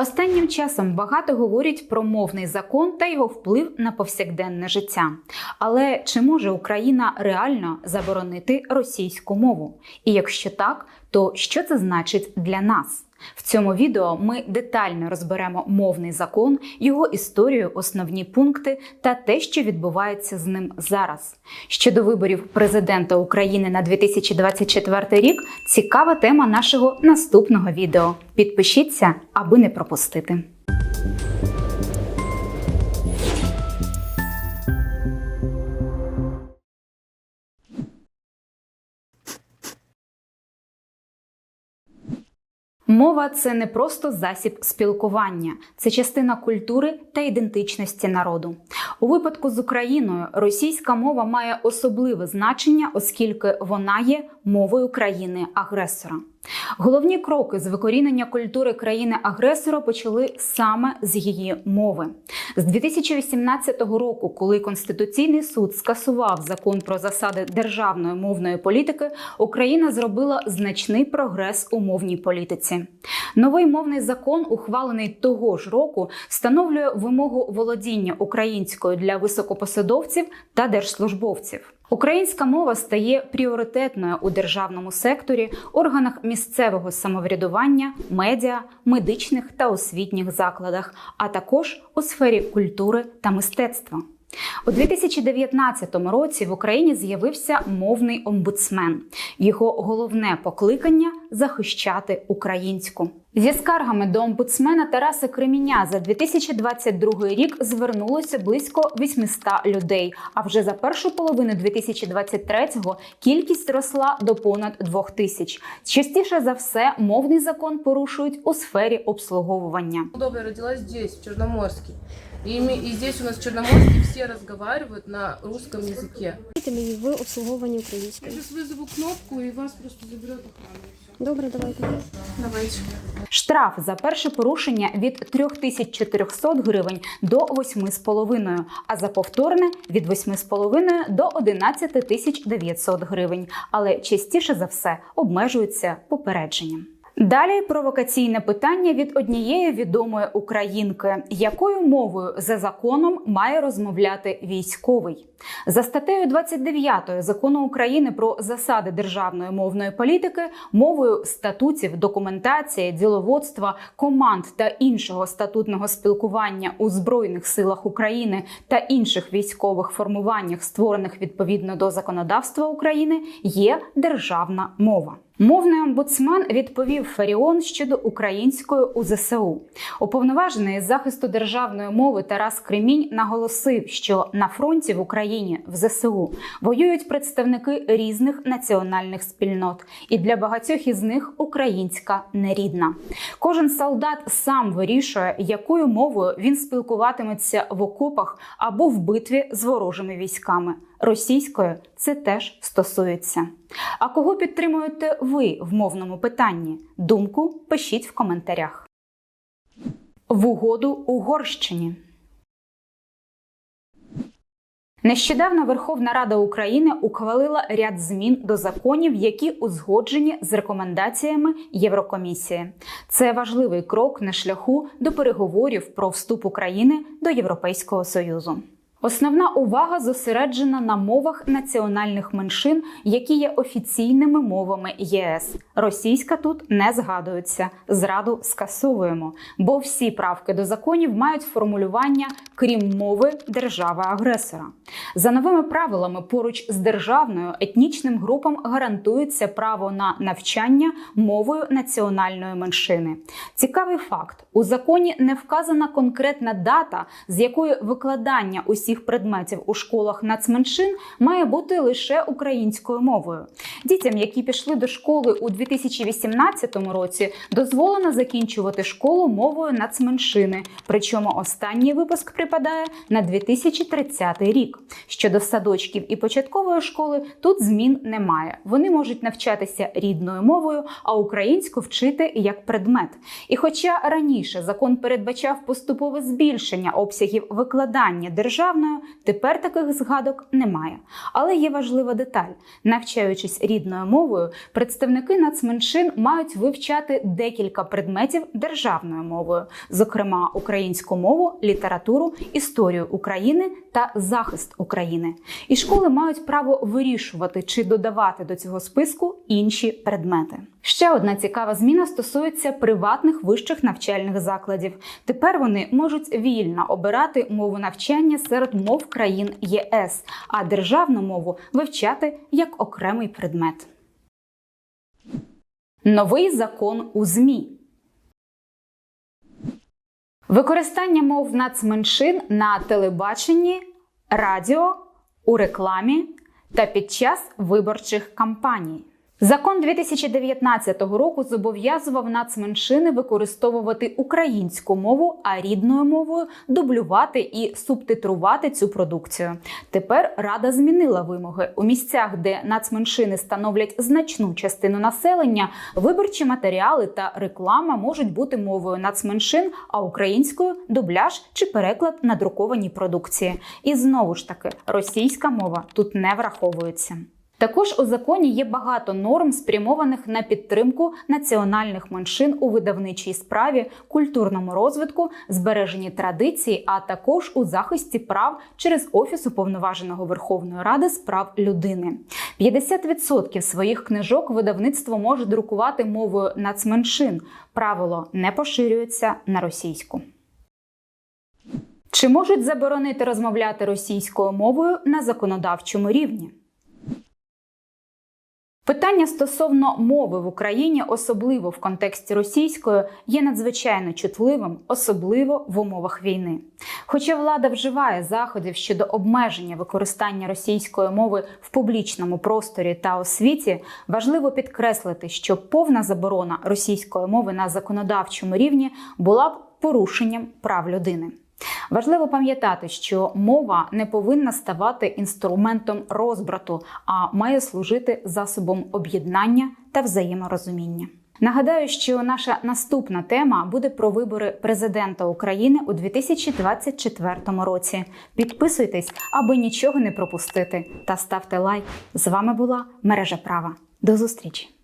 Останнім часом багато говорять про мовний закон та його вплив на повсякденне життя. Але чи може Україна реально заборонити російську мову? І якщо так, то що це значить для нас? В цьому відео ми детально розберемо мовний закон, його історію, основні пункти та те, що відбувається з ним зараз. Щодо виборів президента України на 2024 рік, цікава тема нашого наступного відео. Підпишіться, аби не пропустити. Мова це не просто засіб спілкування, це частина культури та ідентичності народу. У випадку з Україною російська мова має особливе значення, оскільки вона є мовою країни-агресора. Головні кроки з викорінення культури країни-агресора почали саме з її мови. З 2018 року, коли Конституційний суд скасував закон про засади державної мовної політики, Україна зробила значний прогрес у мовній політиці. Новий мовний закон, ухвалений того ж року, встановлює вимогу володіння українською для високопосадовців та держслужбовців. Українська мова стає пріоритетною у державному секторі, органах місцевого самоврядування, медіа, медичних та освітніх закладах, а також у сфері культури та мистецтва. У 2019 році в Україні з'явився мовний омбудсмен. Його головне покликання захищати українську. Зі скаргами до омбудсмена Тараса Креміня за 2022 рік звернулося близько 800 людей. А вже за першу половину 2023-го кількість росла до понад 2000. Частіше за все, мовний закон порушують у сфері обслуговування. Удобно родилась здесь, в Черноморске. И, ими- и здесь у нас в Черноморске все разговаривают на русском языке. мені в обслуговуванні українською. сейчас вызову кнопку, и вас просто заберет охрана. и всё. Добре, давайте. Давайте. Штраф за перше порушення від 3400 гривень до 8,5, а за повторне від 8,5 до 11 900 гривень. Але частіше за все обмежуються попередженням. Далі провокаційне питання від однієї відомої українки, якою мовою за законом має розмовляти військовий. За статтею 29 закону України про засади державної мовної політики, мовою статутів, документації, діловодства, команд та іншого статутного спілкування у збройних силах України та інших військових формуваннях, створених відповідно до законодавства України, є державна мова. Мовний омбудсмен відповів Фаріон щодо української у ЗСУ. Уповноважений з захисту державної мови Тарас Кремінь наголосив, що на фронті в Україні в ЗСУ воюють представники різних національних спільнот, і для багатьох із них українська нерідна. Кожен солдат сам вирішує, якою мовою він спілкуватиметься в окопах або в битві з ворожими військами. Російською це теж стосується. А кого підтримуєте ви в мовному питанні? Думку пишіть в коментарях. В угоду Угорщині. Нещодавно Верховна Рада України ухвалила ряд змін до законів, які узгоджені з рекомендаціями Єврокомісії. Це важливий крок на шляху до переговорів про вступ України до Європейського Союзу. Основна увага зосереджена на мовах національних меншин, які є офіційними мовами ЄС. Російська тут не згадується. Зраду скасовуємо, бо всі правки до законів мають формулювання крім мови держави-агресора. За новими правилами, поруч з державною етнічним групам гарантується право на навчання мовою національної меншини. Цікавий факт: у законі не вказана конкретна дата, з якої викладання усіх предметів у школах нацменшин має бути лише українською мовою. Дітям, які пішли до школи у 2018 році, дозволено закінчувати школу мовою нацменшини. Причому останній випуск припадає на 2030 рік. Щодо садочків і початкової школи, тут змін немає. Вони можуть навчатися рідною мовою, а українську вчити як предмет. І хоча раніше закон передбачав поступове збільшення обсягів викладання державної державною, тепер таких згадок немає. Але є важлива деталь: навчаючись рідною мовою, представники нацменшин мають вивчати декілька предметів державною мовою, зокрема українську мову, літературу, історію України та захист України. І школи мають право вирішувати, чи додавати до цього списку інші предмети. Ще одна цікава зміна стосується приватних вищих навчальних закладів. Тепер вони можуть вільно обирати мову навчання серед мов країн ЄС, а державну мову вивчати як окремий предмет. Новий закон у ЗМІ. Використання мов нацменшин на телебаченні, радіо, у рекламі та під час виборчих кампаній. Закон 2019 року зобов'язував нацменшини використовувати українську мову, а рідною мовою дублювати і субтитрувати цю продукцію. Тепер Рада змінила вимоги у місцях, де нацменшини становлять значну частину населення. Виборчі матеріали та реклама можуть бути мовою нацменшин, а українською дубляж чи переклад на друкованій продукції. І знову ж таки, російська мова тут не враховується. Також у законі є багато норм, спрямованих на підтримку національних меншин у видавничій справі, культурному розвитку, збереженні традицій, а також у захисті прав через Офіс уповноваженого Верховної Ради з прав людини. 50% своїх книжок видавництво може друкувати мовою нацменшин. Правило не поширюється на російську. Чи можуть заборонити розмовляти російською мовою на законодавчому рівні? Питання стосовно мови в Україні, особливо в контексті російської, є надзвичайно чутливим, особливо в умовах війни. Хоча влада вживає заходів щодо обмеження використання російської мови в публічному просторі та освіті, важливо підкреслити, що повна заборона російської мови на законодавчому рівні була б порушенням прав людини. Важливо пам'ятати, що мова не повинна ставати інструментом розбрату, а має служити засобом об'єднання та взаєморозуміння. Нагадаю, що наша наступна тема буде про вибори президента України у 2024 році. Підписуйтесь, аби нічого не пропустити, та ставте лайк. З вами була мережа права. До зустрічі!